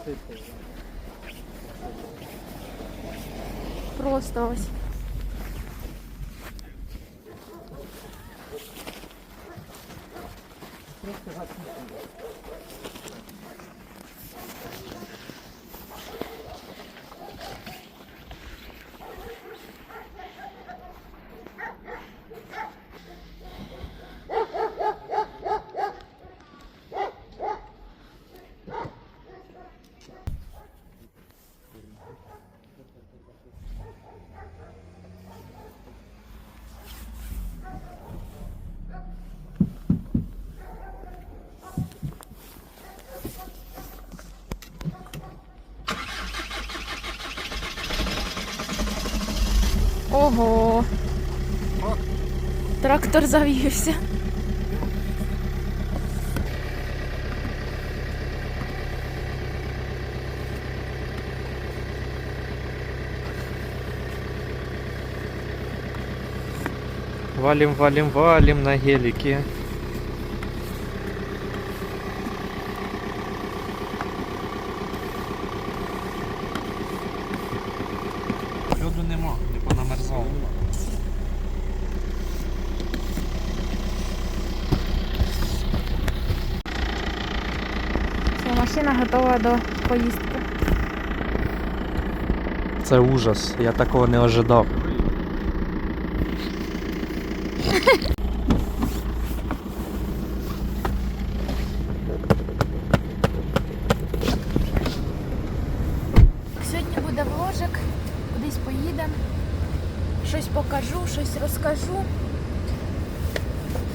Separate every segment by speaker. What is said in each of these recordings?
Speaker 1: опять Просто ось. Просто Ого. Трактор завівся.
Speaker 2: Валим, валим, валим на гелике. Льоду нема, не понамерзало.
Speaker 1: Все, машина готова до поїздки.
Speaker 2: Це ужас, я такого не ожидав.
Speaker 1: Сьогодні буде вложик, кудись поїдемо, щось покажу, щось розкажу.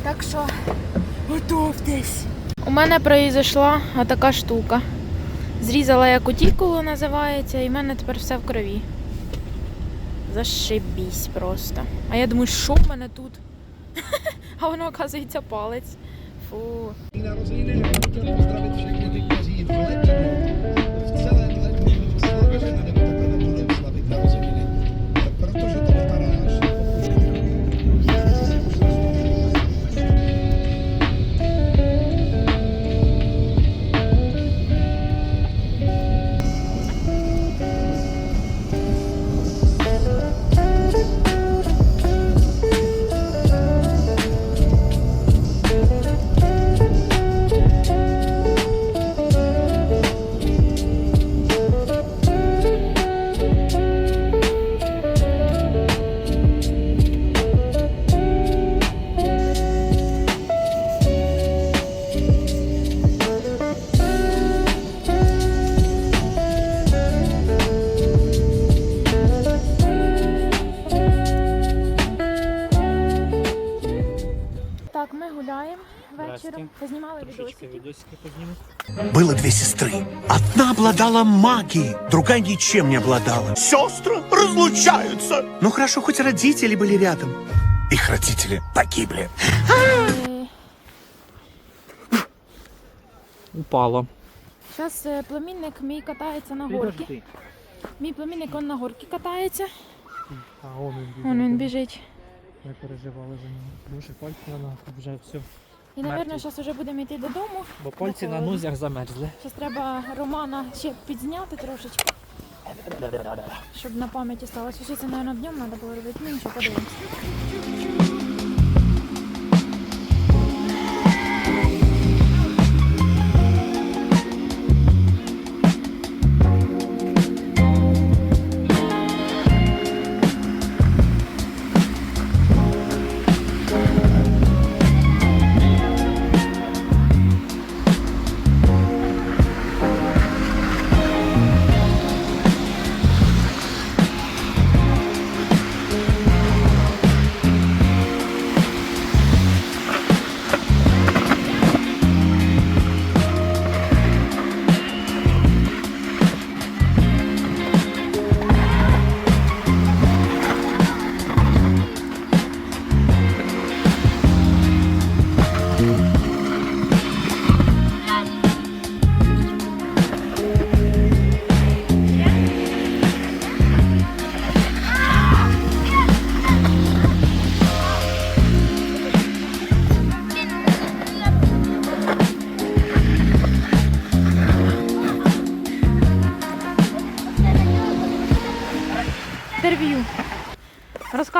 Speaker 1: Так що готовтесь. У мене произошла така штука. Зрізала я кутікулу, називається, і в мене тепер все в крові. Зашибісь просто. А я думаю, що в мене тут? А воно, оказується, палець. Фу.
Speaker 3: две сестры. Одна обладала магией, другая ничем не обладала. Сестры разлучаются. Ну хорошо, хоть родители были рядом. Их родители погибли.
Speaker 1: Е,
Speaker 2: Упало.
Speaker 1: Зараз е, племінник мій катається на горці. Мій племінник он на горці катається.
Speaker 2: А он він
Speaker 1: Вон він біжить.
Speaker 2: Ми переживали за нього. Боже, пальці на ногах вже все.
Speaker 1: І, мабуть, зараз вже будемо йти додому.
Speaker 2: Бо пальці на
Speaker 1: нузях
Speaker 2: нозях замерзли.
Speaker 1: Зараз треба Романа ще підзняти трошечки. Щоб на пам'яті сталося. Ще це, мабуть, днем треба було робити. Ну нічого, подивимося.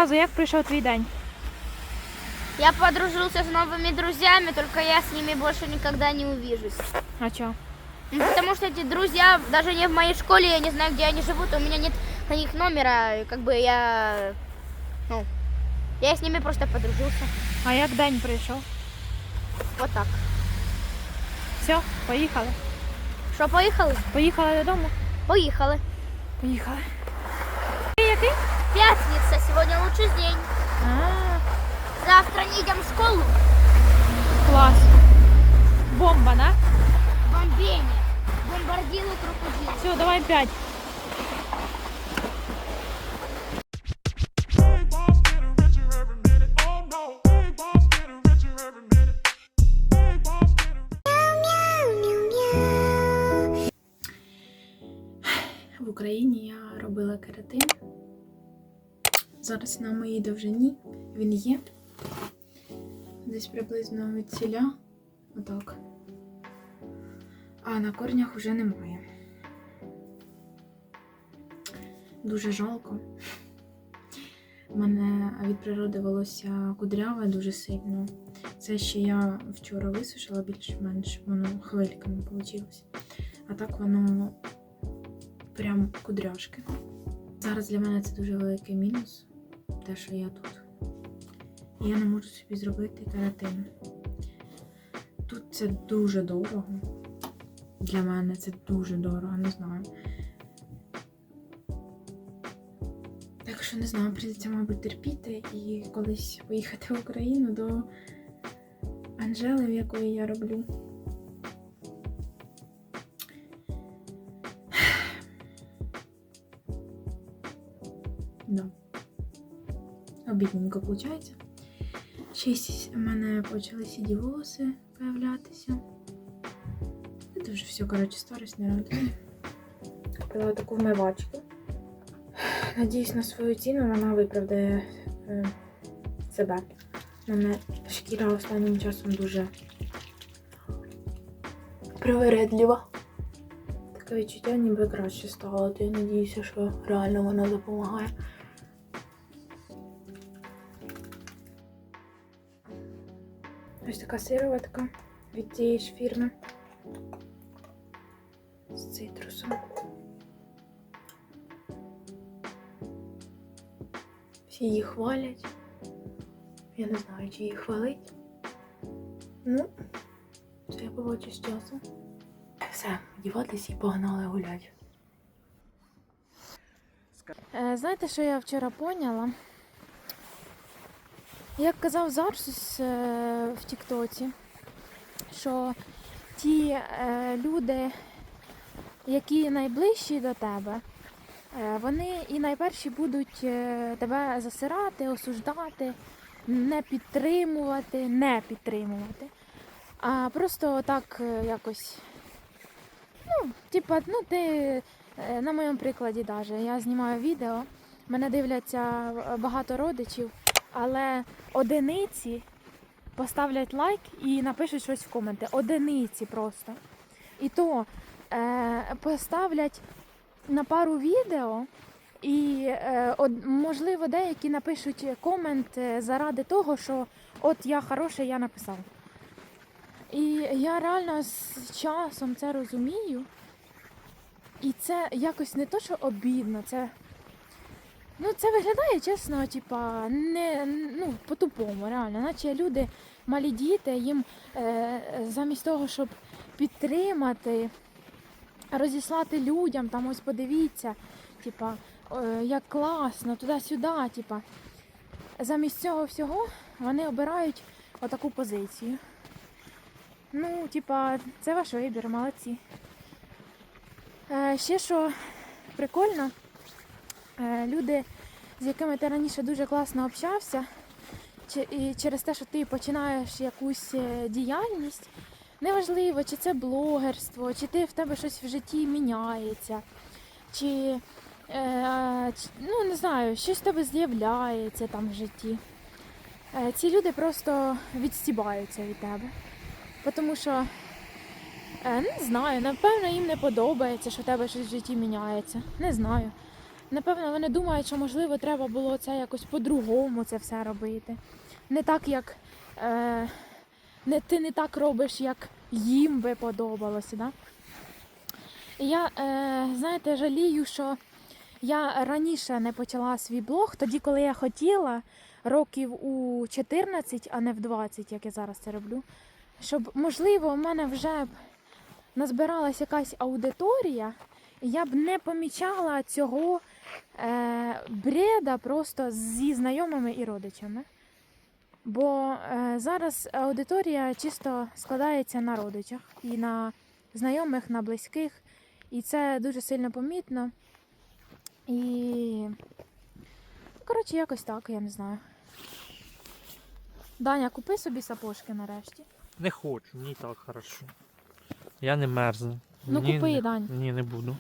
Speaker 1: Розказуй, як пройшов твій день.
Speaker 4: Я подружился с новыми друзьями, только я с ними больше никогда не увижусь.
Speaker 1: А чо?
Speaker 4: Ну, Потому что эти друзья даже не в моей школе, я не знаю, где они живут, у меня нет на них номера, и как бы я, ну, я с ними просто подружился.
Speaker 1: А як день пройшов?
Speaker 4: Вот так.
Speaker 1: Все, поїхали.
Speaker 4: Что, поехали?
Speaker 1: Поїхали додому.
Speaker 4: Поехали.
Speaker 1: Поїхали. ты?
Speaker 4: Пятница, сегодня лучший день.
Speaker 1: А,
Speaker 4: Завтра не идем в школу.
Speaker 1: класс. Бомба, да?
Speaker 4: Бомбение. Бомбардирую крокодил.
Speaker 1: Все, давай пять. В Україні я робила карате. Зараз на моїй довжині він є. Десь приблизно від ціля. Отак. А на корнях вже немає. Дуже жалко. У мене від природи волосся кудряве дуже сильно. Це ще я вчора висушила більш-менш, воно хвильками вийшло. А так воно прям кудряшки. Зараз для мене це дуже великий мінус, те, що я тут. І я не можу собі зробити кератин. Тут це дуже дорого. Для мене це дуже дорого, не знаю. Так що не знаю, прийдеться, мабуть, терпіти і колись поїхати в Україну до Анжели, в якої я роблю. Обідненько виходить. Ще у мене почали сіді волоси появлятися. Це вже все, коротше, старость не радує. Купила таку вмивачку. Надіюсь, на свою ціну вона виправдає е, себе. У мене шкіра останнім часом дуже привередлива. Таке відчуття ніби краще стало, то я надіюся, що реально вона допомагає. Така сироватка від цієї ж фірми. З цитрусом. Всі її хвалять. Я не знаю, чи її хвалить. Ну, це я побачу з часом. Все, діватись і погнали гулять. Е, Знаєте, що я вчора поняла? Як казав Зарсус е, в Тіктоці, що ті е, люди, які найближчі до тебе, е, вони і найперші будуть тебе засирати, осуждати, не підтримувати, не підтримувати. А просто так якось. Ну, типа, ну ти на моєму прикладі даже. Я знімаю відео, мене дивляться багато родичів, але одиниці поставлять лайк і напишуть щось в коменти. Одиниці просто. І то е, поставлять на пару відео, і е, од, можливо деякі напишуть комент е, заради того, що от я хороший, я написав. І я реально з часом це розумію. І це якось не то, що обідно, це. Ну, це виглядає чесно, типа, не ну, по-тупому, реально. Наче люди, малі діти, їм е, замість того, щоб підтримати, розіслати людям, там ось подивіться, типа, е, як класно, туди-сюди, типа. Замість цього всього вони обирають отаку позицію. Ну, типа, це ваш вибір, молодці. Е, ще що прикольно, люди, з якими ти раніше дуже класно общався, і через те, що ти починаєш якусь е, діяльність, неважливо, чи це блогерство, чи ти в тебе щось в житті міняється, чи, е, ну не знаю, щось в тебе з'являється там в житті. Е, ці люди просто відстібаються від тебе. Тому що е, не знаю, напевно, їм не подобається, що в тебе щось в житті міняється. Не знаю. Напевно, вони думають, що можливо треба було це якось по-другому це все робити. Не так, як е, не, ти не так робиш, як їм би подобалося. Да? Я, е, знаєте, жалію, що я раніше не почала свій блог, тоді, коли я хотіла, років у 14, а не в 20, як я зараз це роблю. Щоб, можливо, в мене вже б назбиралась якась аудиторія, і я б не помічала цього е, бреда просто зі знайомими і родичами. Бо е, зараз аудиторія чисто складається на родичах і на знайомих, на близьких, і це дуже сильно помітно. І. Коротше, якось так, я не знаю. Даня, купи собі сапожки нарешті.
Speaker 2: Не хочу, мені так хорошо. Я не мерзну.
Speaker 1: Ну,
Speaker 2: Мені
Speaker 1: купи,
Speaker 2: не-
Speaker 1: Дань.
Speaker 2: Ні, не буду.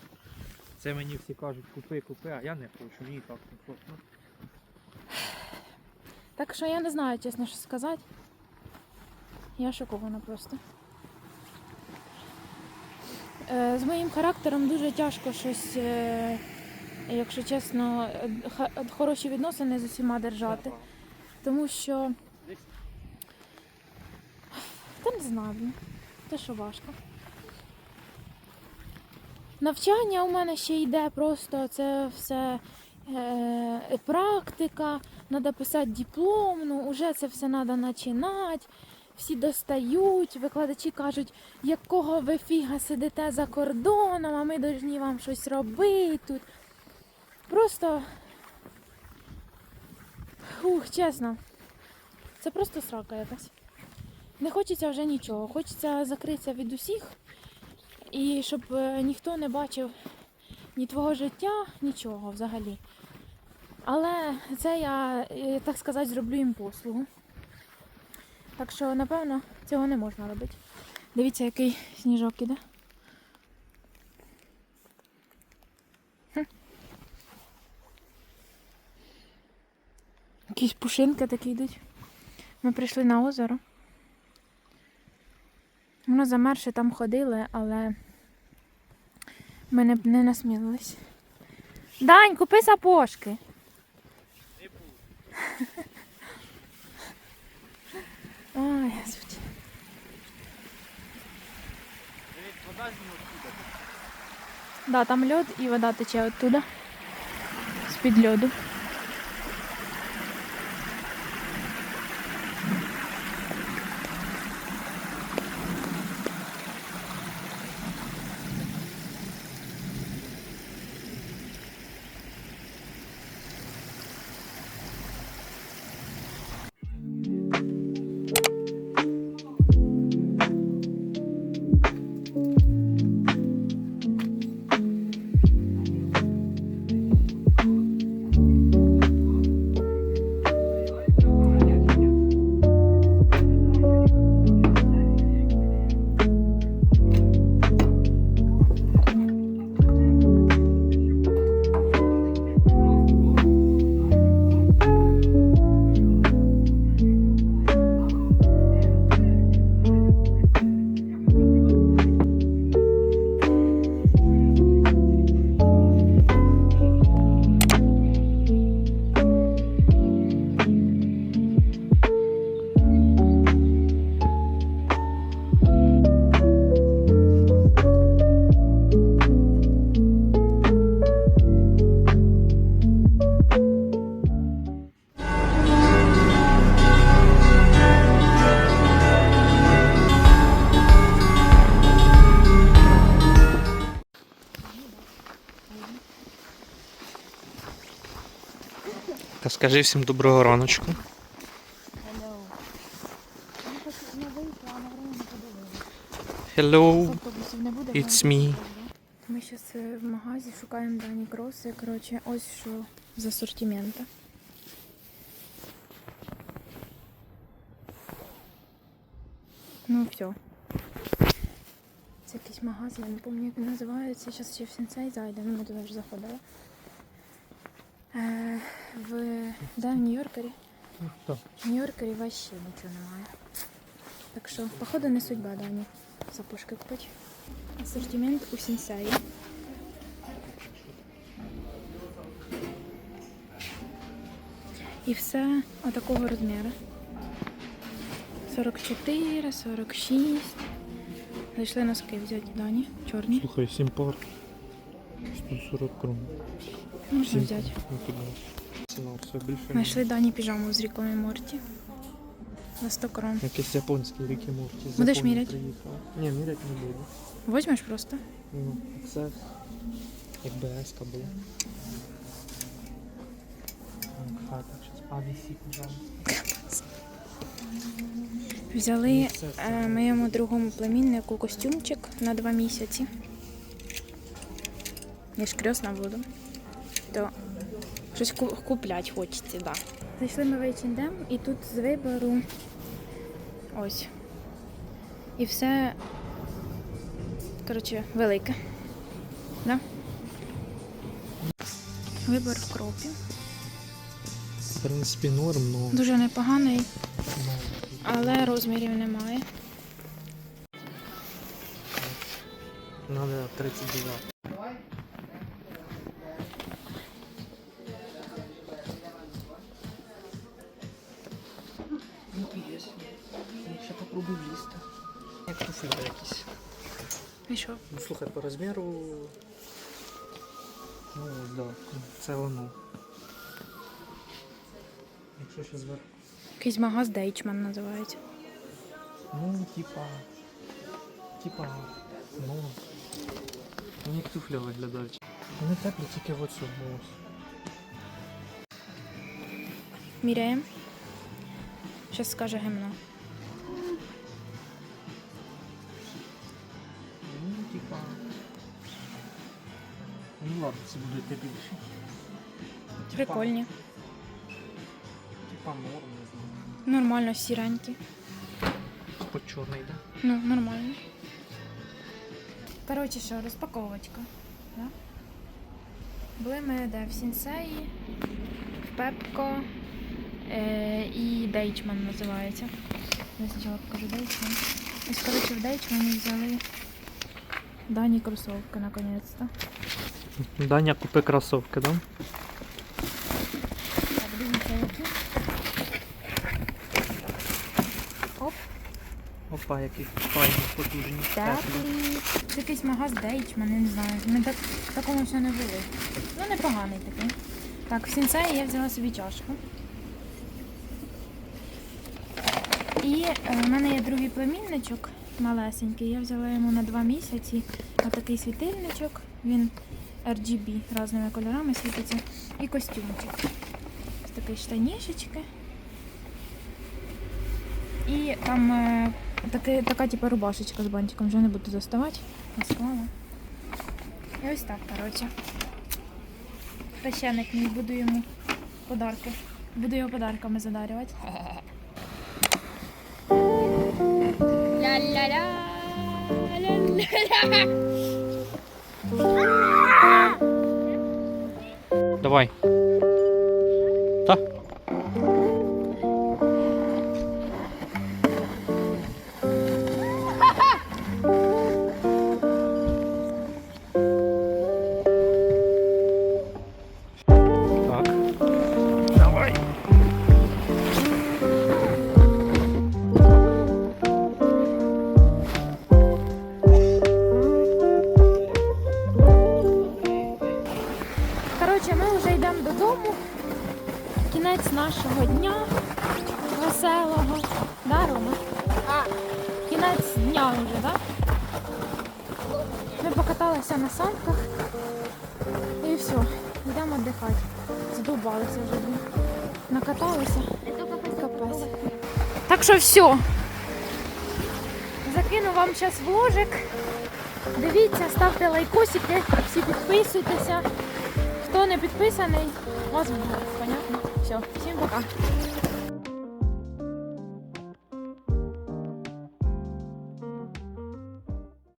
Speaker 2: Це мені всі кажуть, купи, купи, а я не хочу, мені так не хочу.
Speaker 1: Так що я не знаю, чесно, що сказати. Я шокована просто. Е, з моїм характером дуже тяжко щось, е, якщо чесно, хороші відносини з усіма держати. Тому що. Та не знаю. Те, що важко. Навчання у мене ще йде просто це все е, практика, треба писати диплом, ну вже це все треба починати. Всі достають, викладачі кажуть, якого ви фіга сидите за кордоном, а ми повинні вам щось робити тут. Просто. Ух, чесно. Це просто срака якась. Не хочеться вже нічого. Хочеться закритися від усіх і щоб е, ніхто не бачив ні твого життя, нічого взагалі. Але це я, е, так сказати, зроблю їм послугу. Так що, напевно, цього не можна робити. Дивіться, який сніжок іде. Якісь пушинки такі йдуть. Ми прийшли на озеро. Воно замерше там ходили, але ми не, не насмілились. Дань, купи сапожки. Ой, господи. Да, там льод і вода тече оттуда. З-під льоду.
Speaker 2: Та скажи всім доброго раночку. Hello,
Speaker 1: не буде.
Speaker 2: it's me.
Speaker 1: Ми зараз в магазі шукаємо дані кроси. Коротше, ось що з асортименту. Ну все. Це якийсь магазин, я не пам'ятаю, як він називається. Зараз ще в сенсей зайдемо, ми туди вже заходили. Е, в, да, в Нью-Йоркері. В Нью-Йоркері вообще нічого немає. Так що, походу, не судьба Дані. Сапожки купити. Асортимент у сенсеї. І все отакого розміру. 44, 46. Зайшли носки взяти Дані, чорні.
Speaker 2: Слухай, 7 пар. 140 крон.
Speaker 1: Можна взяти. Знайшли Дані піжаму з ріками Морті. За 100 крон.
Speaker 2: Якийсь японський ріки Морті.
Speaker 1: Будеш міряти?
Speaker 2: Ні, міряти не буду.
Speaker 1: Возьмеш просто?
Speaker 2: Ну, це якби еска була. Хата. А, висить.
Speaker 1: Взяли
Speaker 2: Ну,
Speaker 1: е, моєму другому племіннику костюмчик на два місяці. Я ж кресна буду. То щось ку- куплять хочеться, так. Да. Зайшли ми в H&M і тут з вибору ось. І все, коротше, велике. Да? Вибор в кропі.
Speaker 2: В принципі, норм, но...
Speaker 1: Дуже непоганий, але розмірів немає.
Speaker 2: Надо 39. Розміру. Ну, да, це воно. Якщо ще зверху.
Speaker 1: Якийсь магаз Дейчман називається.
Speaker 2: Ну, типа. Типа. Ну. Вони як туфля виглядають. Вони теплі тільки в оцьому ось.
Speaker 1: Міряємо. Щас скаже гімно.
Speaker 2: Це буде тепліше.
Speaker 1: Прикольні.
Speaker 2: Типа норм, не знаю.
Speaker 1: Нормально сіренькі.
Speaker 2: Хоч чорний, да?
Speaker 1: Ну, нормально. Коротше, що, розпаковочка. Да? Були ми де в Сінсеї, в Пепко е, і Дейчман називається. Я спочатку покажу Дейчман. Ось, коротше, в Дейчмані взяли дані кросовки наконець-то.
Speaker 2: Даня купи кросовки, да?
Speaker 1: Так, дивіться, які. Оп.
Speaker 2: Опа, які файні, потужні.
Speaker 1: Теплі. Це якийсь магаз Дейчман, я не знаю. Ми так, в такому ще не були. Ну, непоганий такий. Так, в сінсеї я взяла собі чашку. І е, в мене є другий племінничок малесенький. Я взяла йому на два місяці отакий світильничок. Він RGB різними кольорами світиться. І костюмчик. Ось такі штанішечки. І там е, таки, така типу рубашечка з бантиком, вже не буду заставати. Наслала. І ось так, коротше. Хрещеник мій, буду йому подарки. Буду його подарками задарювати.
Speaker 4: Ля-ля-ля.
Speaker 2: Давай. Та.
Speaker 1: Кінець нашого дня веселого. Да, Рома? Кінець дня вже, так? Ми покаталися на санках і все, йдемо віддихати. Задовбалися вже. Накаталися. Капець. Так що все. Закину вам зараз вложик. Дивіться, ставте лайкосики, всі підписуйтеся. Хто не підписаний, вас понятно? Все, всім пока.